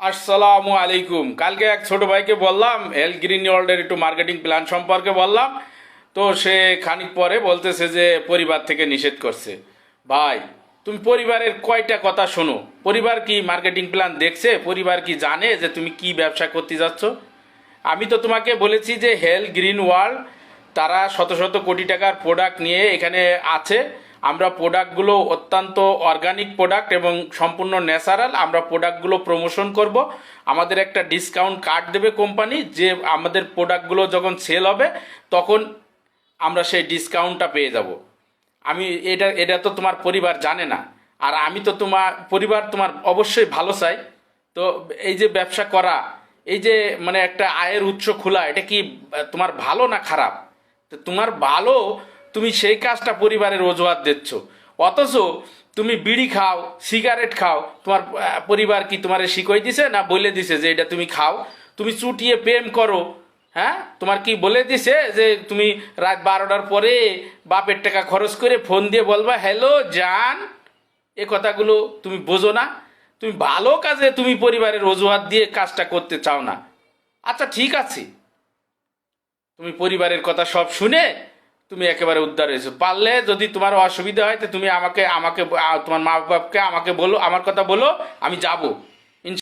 আসসালামু আলাইকুম। কালকে এক ছোট ভাইকে বললাম হেলথ গ্রিন ওয়ার্ল্ডের একটু মার্কেটিং প্ল্যান সম্পর্কে বললাম। তো সে খানিক পরে বলতেছে যে, পরিবার থেকে নিষেধ করছে। ভাই, তুমি পরিবারের কয়টা কথা শোনো? পরিবার কি মার্কেটিং প্ল্যান দেখছে? পরিবার কি জানে যে তুমি কি ব্যবসা করতে যাচ্ছ? আমি তো তোমাকে বলেছি যে হেলথ গ্রিন ওয়ার্ল্ড তারা শত শত কোটি টাকার প্রোডাক্ট নিয়ে এখানে আছে। আমরা প্রোডাক্টগুলো অত্যন্ত অর্গানিক প্রোডাক্ট এবং সম্পূর্ণ ন্যাচারাল আমরা প্রোডাক্টগুলো প্রমোশন করব। আমাদের একটা ডিসকাউন্ট কার্ড দেবে কোম্পানি যে আমাদের প্রোডাক্টগুলো যখন সেল হবে, তখন আমরা সেই ডিসকাউন্টটা পেয়ে যাব। আমি এটা এটা তো তোমার পরিবার জানে না। আর আমি তো তোমার, পরিবার তোমার অবশ্যই ভালো চাই। তো এই যে ব্যবসা করা, এই যে মানে একটা আয়ের উৎস খোলা, এটা কি তোমার ভালো না খারাপ? তো তোমার ভালো তুমি সেই কাজটা পরিবারের অজুহাত দিচ্ছ। অথচ তুমি বিড়ি খাও, সিগারেট খাও, তোমার পরিবার কি তোমার শিখই দিছে না বলে দিছে যে এটা তুমি খাও? তুমি চুটিয়ে প্রেম করো হ্যাঁ? তোমার কি বলে দিছে যে তুমি রাত বারোটার পরে বাপের টাকা খরচ করে ফোন দিয়ে বলবা, হ্যালো, জান। এ কথাগুলো তুমি বোঝো না। তুমি ভালো কাজে তুমি পরিবারের অজুহাত দিয়ে কাজটা করতে চাও না। আচ্ছা ঠিক আছে। তুমি পরিবারের কথা সব শুনে তুমি একেবারে উদ্ধার হয়েছো। পারলে যদি তোমার অসুবিধা হয়, তো তুমি আমাকে আমাকে তোমার মা বাপকে আমাকে বলো, আমার কথা বলো, আমি যাব।